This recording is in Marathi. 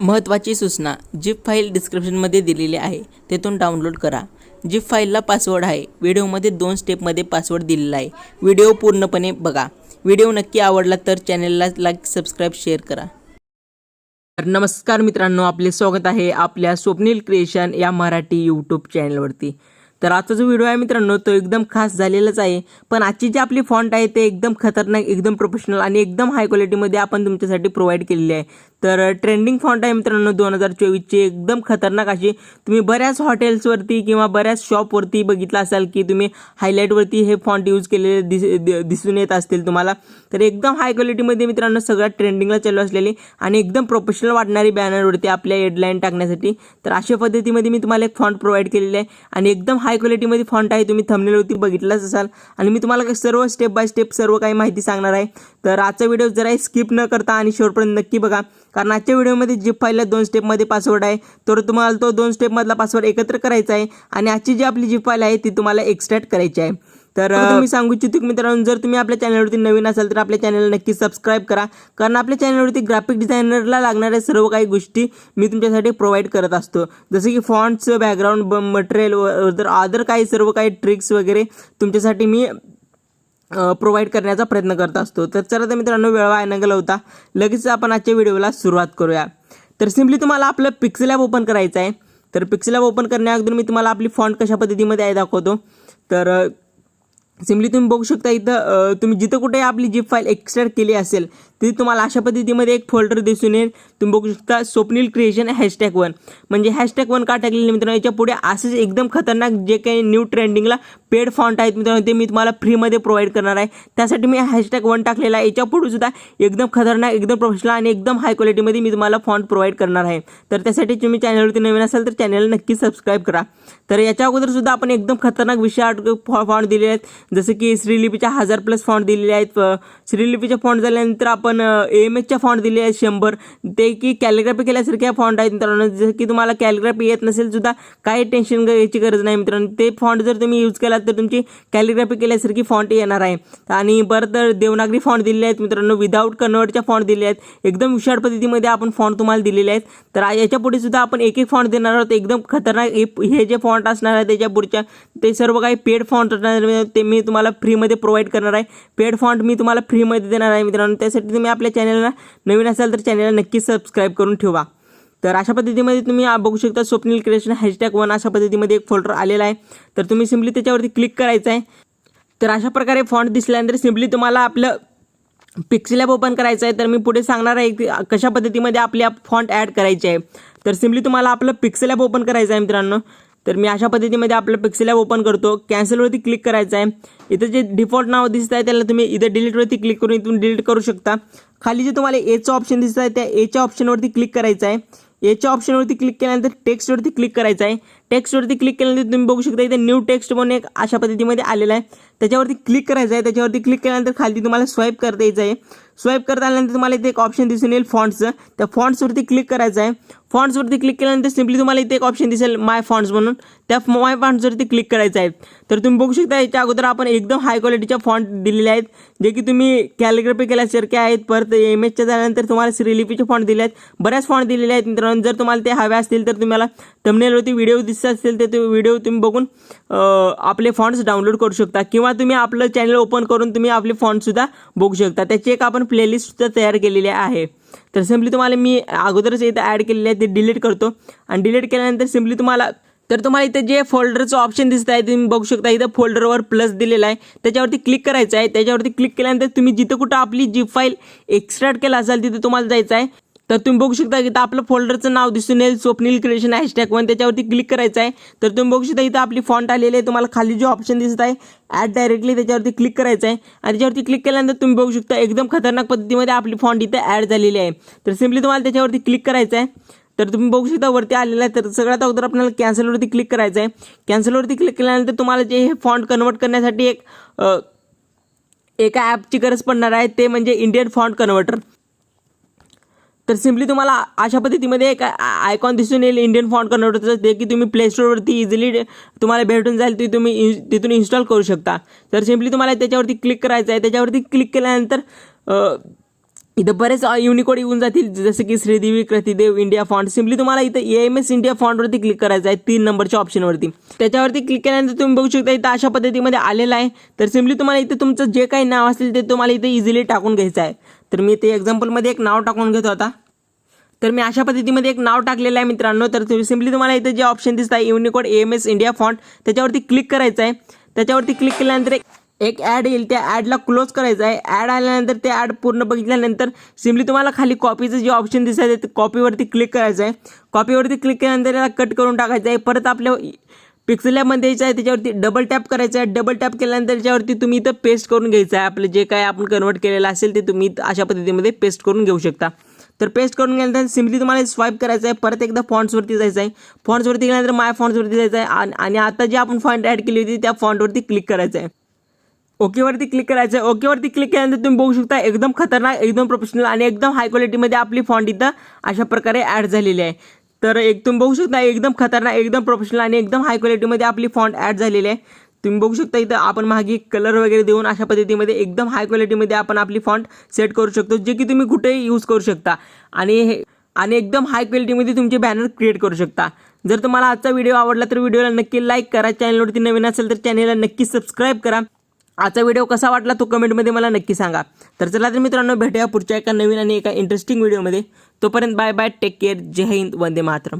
महत्त्वाची सूचना जिप फाईल डिस्क्रिप्शनमध्ये दिलेली आहे. तेथून डाउनलोड करा. जीप फाईलला पासवर्ड आहे. व्हिडिओमध्ये दोन स्टेपमध्ये पासवर्ड दिलेला आहे. व्हिडिओ पूर्णपणे बघा. व्हिडिओ नक्की आवडला तर चॅनलला लाईक सबस्क्राईब शेअर करा. तर नमस्कार मित्रांनो आपले स्वागत आहे आपल्या स्वप्नील क्रिएशन या मराठी यूट्यूब चॅनलवरती. तर आजचा जो व्हिडिओ आहे मित्रांनो तो एकदम खास झालेलाच आहे. पण आजची जी आपली फॉन्ट आहे ते एकदम खतरनाक एकदम प्रोफेशनल आणि एकदम हाय क्वालिटीमध्ये आपण तुमच्यासाठी प्रोव्हाइड केलेली आहे. तर ट्रेंडिंग फॉन्ट आहे मित्रांनो दोन हजार चोवीसची. एकदम खतरनाक अशी. तुम्ही बऱ्याच हॉटेल्सवरती किंवा बऱ्याच शॉपवरती बघितलं असाल की तुम्ही हायलाईटवरती हे फॉन्ट यूज केलेले दिस दिसून येत असतील तुम्हाला. तर एकदम हाय क्वालिटीमध्ये मित्रांनो सगळ्यात ट्रेंडिंगला चालू असलेली आणि एकदम प्रोफेशनल वाटणारी बॅनरवरती आपल्या हेडलाईन टाकण्यासाठी. तर अशा पद्धतीमध्ये मी तुम्हाला एक फॉन्ट प्रोव्हाइड केलेली आहे आणि एकदम हाय क्वालिटीमध्ये फॉन्ट आहे. तुम्ही थंबनेलवरती बघितलाच असाल. आणि मी तुम्हाला सर्व स्टेप बाय स्टेप सर्व काही माहिती सांगणार आहे. तर आजचा व्हिडिओ जरा स्किप न करता आणि शेवटपर्यंत नक्की बघा. कारण आजच्या व्हिडिओमध्ये जीप फाईलला दोन स्टेपमध्ये पासवर्ड आहे तर तुम्हाला तो दोन स्टेपमधला पासवर्ड एकत्र करायचा आहे आणि आजची जी आपली जीप फाईल आहे ती तुम्हाला एक्स्ट्रॅक्ट करायची आहे. तर तुम्ही सांगू इच्छितो की मित्रांनो जर तुम्ही आपल्या चॅनलवरती नवीन असाल तर आपल्या चॅनलला नक्की सबस्क्राईब करा. कारण आपल्या चॅनलवरती ग्राफिक डिझायनरला लागणाऱ्या सर्व काही गोष्टी मी तुमच्यासाठी प्रोव्हाइड करत असतो. जसं की फॉन्ट्स बॅकग्राऊंड मटेरियल तर अदर काही सर्व काही ट्रिक्स वगैरे तुमच्यासाठी मी प्रोव्हाइड करण्याचा प्रयत्न करत असतो. तर चला तर मित्रांनो वेळ वाया न घालवता लगेच आपण आजच्या व्हिडिओला सुरुवात करूया. तर सिम्पली तुम्हाला आपलं पिक्सेल ॲप ओपन करायचं आहे. तर पिक्सेल ॲप ओपन करण्याअगोदर मी तुम्हाला आपली फॉन्ट कशा पद्धतीमध्ये आहे दाखवतो. तर सिम्पली तुम्ही बघू शकता इथं तुम्ही जिथं कुठे आपली जीप फाईल एक्स्ट्रॅक्ट केली असेल तिथे तुम्हाला अशा पद्धतीमध्ये एक फोल्डर दिसून येईल. तुम्ही बघू शकता स्वप्नील क्रिएशन हॅशटॅग वन म्हणजे हॅशटॅग वन का टाकलेलं मित्रांनो याच्यापुढे असेच एकदम खतरनाक जे काही न्यू ट्रेंडिंगला पेड फॉन्ट आहेत मित्रांनो ते मी तुम्हाला फ्रीमध्ये प्रोव्हाइड करणार आहे. त्यासाठी मी हॅशटॅग वन टाकलेला आहे. याच्यापुढे सुद्धा एकदम खतरनाक एकदम प्रोफेशनल आणि एकदम हाय क्वालिटीमध्ये मी तुम्हाला फॉन्ट प्रोव्हाइड करणार आहे. तर त्यासाठी तुम्ही चॅनलवरती नवीन असाल तर चॅनलला नक्की सबस्क्राईब करा. तर याच्या अगोदर सुद्धा आपण एकदम खतरनाक विषय फॉन्ट दिलेले आहेत. जसं की श्रीलिपीच्या हजार प्लस फॉन्ट दिलेले आहेत. श्रीलिपीच्या फॉन्ट झाल्यानंतर आपण एम एचच्या फॉन्ट दिले आहेत शंभर. ते की कॅलिग्राफी केल्यासारख्या फॉन्ट आहेत मित्रांनो. जसं की तुम्हाला कॅलिग्राफी येत नसेल सुद्धा काही टेन्शन घ्यायची गरज नाही मित्रांनो. ते फॉन्ट जर तुम्ही यूज केलात तर तुमची कॅलिग्राफी केल्यासारखी फॉन्ट येणार आहे. आणि परत देवनागरी फॉन्ट दिलेले आहेत मित्रांनो. विदाऊट कन्वर्टच्या फॉन्ट दिले आहेत. एकदम विशाळ पद्धतीमध्ये आपण फॉन्ट तुम्हाला दिलेले आहेत. तर याच्यापुढे याच्यापुढे सुद्धा आपण एक एक फॉन्ट देणार आहोत. एकदम खतरनाक हे- हे जे फॉन्ट असणार आहे त्याच्या पुढच्या ते सर्व काही पेड फॉन्ट असणार ते मी तुम्हाला फ्रीमध्ये प्रोव्हाइड करणार आहे. पेड फॉन्ट मी तुम्हाला फ्रीमध्ये देणार आहे मित्रांनो. त्यासाठी तुम्ही आपल्या चॅनलला नवीन असाल तर चॅनलला नक्की सबस्क्राईब करून ठेवा. तर अशा पद्धतीमध्ये तुम्ही बघू शकता स्वप्नील क्रिएशन हॅशटॅग वन अशा पद्धतीमध्ये एक फोल्डर आलेला आहे. तर तुम्ही सिम्पली त्याच्यावरती क्लिक करायचं आहे तर अशा प्रकारे फॉन्ट दिसल्यानंतर सिम्पली तुम्हाला आपलं पिक्सेल ॲप ओपन करायचं आहे. तर मी पुढे सांगणार आहे की कशा पद्धतीमध्ये आपली फॉन्ट ॲड करायची आहे. तर सिम्पली तुम्हाला आपलं पिक्सेल ॲप ओपन करायचं आहे मित्रांनो. तर मी अशा पद्धतीमध्ये आपलं पिक्सेल ॲप ओपन करतो. कॅन्सलवरती क्लिक करायचं आहे. इथं जे डिफॉल्ट नाव दिसत आहे त्याला तुम्ही इथं डिलीटवरती क्लिक करून इथून डिलीट करू शकता. खाली जे तुम्हाला एचं ऑप्शन दिसत आहे त्या एच्या ऑप्शनवरती क्लिक करायचं आहे. एच्या ऑप्शनवरती क्लिक केल्यानंतर टेक्स्टवरती क्लिक करायचं आहे. टेक्स्टवरती क्लिक केल्यानंतर तुम्ही बघू शकता इथे न्यू टेक्स्ट म्हणून एक अशा पद्धतीमध्ये आलेला आहे. त्याच्यावरती क्लिक करायचं आहे. त्याच्यावरती क्लिक केल्यानंतर खाली तुम्हाला स्वाईप करता यायचं आहे. स्वाईप करता आल्यानंतर तुम्हाला इथे एक ऑप्शन दिसून येईल फॉन्ट्सचं त्या फॉन्ट्सवरती क्लिक करायचं आहे. फॉन्ट्सवरती क्लिक केल्यानंतर सिम्पली तुम्हाला इथे एक ऑप्शन दिसेल माय फॉन्ट्स म्हणून. त्या माय फॉन्ट्सवरती क्लिक करायचं आहे. तर तुम्ही बघू शकता याच्या अगोदर आपण एकदम हाय क्वालिटीच्या फॉन्ट दिलेले आहेत. जे की तुम्ही कॅलिग्राफी केल्यासारखे आहेत. परत एम एचच्या झाल्यानंतर तुम्हाला श्रीलिपीचे फॉन्ट दिले आहेत. बऱ्याच फॉन्ट दिलेले आहेत मित्रांनो. जर तुम्हाला ते हवे असतील तर तुम्हाला तमनेलवरती व्हिडिओ दिसत असतील ते व्हिडिओ तुम्ही बघून आपले फॉन्ट्स डाउनलोड करू शकता. किंवा तुम्ही आपलं चॅनल ओपन करून तुम्ही आपले फॉन्टसुद्धा बघू शकता. त्याची एक आपण प्लेलिस्टसुद्धा तयार केलेली आहे. तर सिम्पली तुम्हाला मी अगोदरच इथं ॲड केलेली आहे ते डिलीट करतो. आणि डिलीट केल्यानंतर सिम्पली तुम्हाला तर तुम्हाला इथं जे फोल्डरचं ऑप्शन दिसत आहे तुम्ही बघू शकता इथं फोल्डरवर प्लस दिलेला आहे. त्याच्यावरती क्लिक करायचं आहे. त्याच्यावरती क्लिक केल्यानंतर तुम्ही जिथं कुठं आपली जी फाईल एक्स्ट्रॅक्ट केला असाल तिथे तुम्हाला जायचं आहे. तर तुम्ही बघू शकता इथं आपलं फोल्डरचं नाव दिसून येईल. स्वप्नील क्रिएशन हॅशटॅग वन त्याच्यावरती क्लिक करायचं आहे. तर तुम्ही बघू शकता इथं आपली फॉन्ट आलेली आहे. तुम्हाला खाली जो ऑप्शन दिसत आहे ॲड डायरेक्टली त्याच्यावरती क्लिक करायचं आहे. आणि त्याच्यावरती क्लिक केल्यानंतर तुम्ही बघू शकता एकदम खतरनाक पद्धतीमध्ये आपली फॉन्ट इथं ॲड झालेली आहे. तर सिम्पली तुम्हाला त्याच्यावरती क्लिक करायचं आहे. तर तुम्ही बघू शकता वरती आलेलं आहे. तर सगळ्यात अगोदर आपल्याला कॅन्सलवरती क्लिक करायचं आहे. कॅन्सलवरती क्लिक केल्यानंतर तुम्हाला जे हे फॉन्ट कन्वर्ट करण्यासाठी एक एका ॲपची गरज पडणार आहे. ते म्हणजे इंडियन फॉन्ट कन्वर्टर तर सिम्पली तुम्हाला अशा पद्धतीमध्ये एक आयकॉन दिसून येईल. इंडियन फॉन्ट कन्वर्टरचं ते की तुम्ही प्ले स्टोअरवरती इझिली तुम्हाला भेटून जाईल ते तुम्ही तिथून इन्स्टॉल करू शकता. तर सिम्पली तुम्हाला त्याच्यावरती क्लिक करायचं आहे. त्याच्यावरती क्लिक केल्यानंतर इथं बरेच युनिकोड येऊन जातील. जसं की Shridevi Krutidev India font simply तुम्हाला इथं ए एम एस इंडिया फॉन्टवरती क्लिक करायचं आहे तीन नंबरच्या ऑप्शनवरती त्याच्यावरती क्लिक केल्यानंतर तुम्ही बघू शकता इथं अशा पद्धतीमध्ये आलेलं आहे. तर सिम्पली तुम्हाला इथं तुमचं जे काही नाव असेल ते तुम्हाला इथं इझिली टाकून घ्यायचं आहे. तर मी ते एक्झाम्पलमध्ये एक नाव टाकून घेतो आता. तर मी अशा पद्धतीमध्ये एक नाव टाकलेलं आहे मित्रांनो. तर तुम्ही सिम्पली तुम्हाला इथं जे ऑप्शन दिसत आहे Unicode M S India font त्याच्यावरती क्लिक करायचं आहे. त्याच्यावरती क्लिक केल्यानंतर एक ॲड येईल. त्या ॲडला क्लोज करायचं आहे. ॲड आल्यानंतर ते ॲड पूर्ण बघितल्यानंतर सिम्पली तुम्हाला खाली कॉपीचं जे ऑप्शन दिसत आहे ते कॉपीवरती क्लिक करायचं आहे. कॉपीवरती क्लिक केल्यानंतर याला कट करून टाकायचं आहे. परत आपल्या पिक्सल यायचं आहे त्याच्यावरती डबल टॅप करायचं आहे. डबल टॅप केल्यानंतर त्याच्यावरती तुम्ही इथं पेस्ट करून घ्यायचं आहे. आपलं जे काय आपण कन्वर्ट केलेलं असेल ते तुम्ही अशा पद्धतीमध्ये पेस्ट करून घेऊ शकता. तर पेस्ट करून गेल्यानंतर सिम्पली तुम्हाला स्वाईप करायचं आहे. परत एकदा फॉन्ट्सवरती जायचं आहे. फॉन्ट्सवरती गेल्यानंतर माय फॉन्ट्सवरती जायचं आहे. आणि- आता जी आपण फॉन्ट ॲड केली होती त्या फॉन्टवरती क्लिक करायचं आहे. ओकेवरती क्लिक करायचं आहे. ओकेवरती क्लिक केल्यानंतर तुम्ही बघू शकता एकदम खतरनाक एकदम प्रोफेशनल आणि एकदम हाय क्वालिटीमध्ये आपली फॉन्ट इथं अशा प्रकारे ॲड झालेली आहे. तर एक तुम्ही बघू शकता एकदम खतरनाक एकदम प्रोफेशनल आणि एकदम हाय क्वालिटीमध्ये आपली फॉन्ट ॲड झालेली आहे. तुम्ही बघू शकता इथं आपण मागे कलर वगैरे देऊन अशा पद्धतीमध्ये एकदम हाय क्वालिटीमध्ये आपण आपली फॉन्ट सेट करू शकतो जे की तुम्ही कुठेही यूज करू शकता. आणि हे आणि एकदम हाय क्वालिटीमध्ये तुमचे बॅनर क्रिएट करू शकता. जर तुम्हाला आजचा व्हिडिओ आवडला तर व्हिडिओला नक्की लाईक करा. चॅनलवरती नवीन असेल तर चॅनलला नक्की सबस्क्राईब करा. आजचा व्हिडिओ कसा वाटला तो कमेंटमध्ये मला नक्की सांगा. तर चला तर मित्रांनो भेटूया पुढच्या एका नवीन आणि एका इंटरेस्टिंग व्हिडिओमध्ये तोपर्यंत बाय बाय टेक केअर जय हिंद वंदे मातरम.